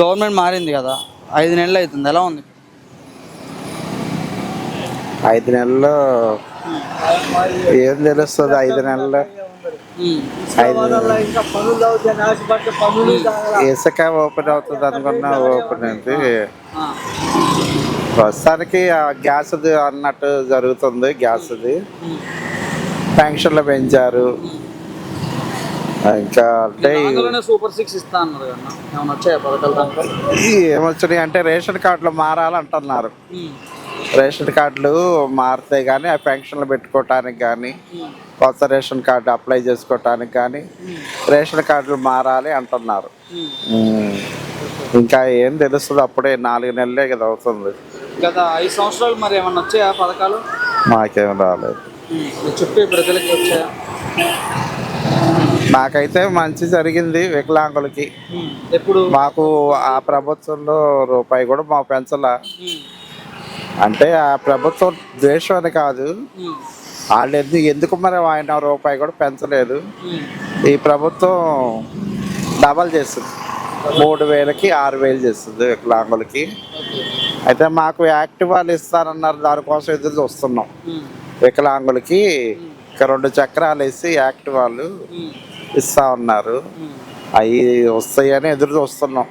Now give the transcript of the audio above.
Government మారింది కదా. ఐదు నెలలు అవుతుంది. ఎలా ఉంది? ఐదు నెలల్లో ఏం తెలుస్తుంది? ఐదు నెలల్లో ఇసుక ఓపెన్ అవుతుంది అనుకున్నా ఓపెన్ అయింది. ప్రస్తుతానికి ఆ గ్యాస్ది అన్నట్టు జరుగుతుంది. గ్యాస్ది. పెన్షన్లు పెంచారు. ఇంకా అంటే సూపర్ సిక్స్ ఇస్తా అన్నారు ఏమొచ్చినాయి అంటే రేషన్ కార్డులు మారాలంటున్నారు. రేషన్ కార్డులు మారితే కానీ ఆ పెన్షన్లు పెట్టుకోవటానికి కానీ. కొత్త రేషన్ కార్డు అప్లై చేసుకోవటానికి కానీ రేషన్ కార్డులు మారాలి అంటున్నారు. ఇంకా ఏం తెలుస్తుంది? అప్పుడే నాలుగు నెలలే కదా అవుతుంది. గత ఐదు సంవత్సరాలు మరి ఏమన్నా వచ్చాయా పథకాలు? మాకేం రాలేదు. చెప్పే ప్రజలకి వచ్చాయా? నాకైతే మంచి జరిగింది వికలాంగులకి. ఎప్పుడు మాకు ఆ ప్రభుత్వంలో రూపాయి కూడా మా పెంచలా. అంటే ఆ ప్రభుత్వం ద్వేషం అని కాదు. వాళ్ళు ఎందుకు ఎందుకు మరి ఆయన రూపాయి కూడా పెంచలేదు. ఈ ప్రభుత్వం డబల్ చేస్తుంది మూడు వేలకి ఆరు వేలు చేస్తుంది వికలాంగులకి. అయితే మాకు యాక్టివ్ వాళ్ళు ఇస్తారన్నారు దానికోసం ఎదురు చూస్తున్నాం. వికలాంగులకి ఇక రెండు చక్రాలు వేసి యాక్టివ్ వాళ్ళు. ఇస్తా ఉన్నారు. అవి వస్తాయని ఎదురు చూస్తున్నాం.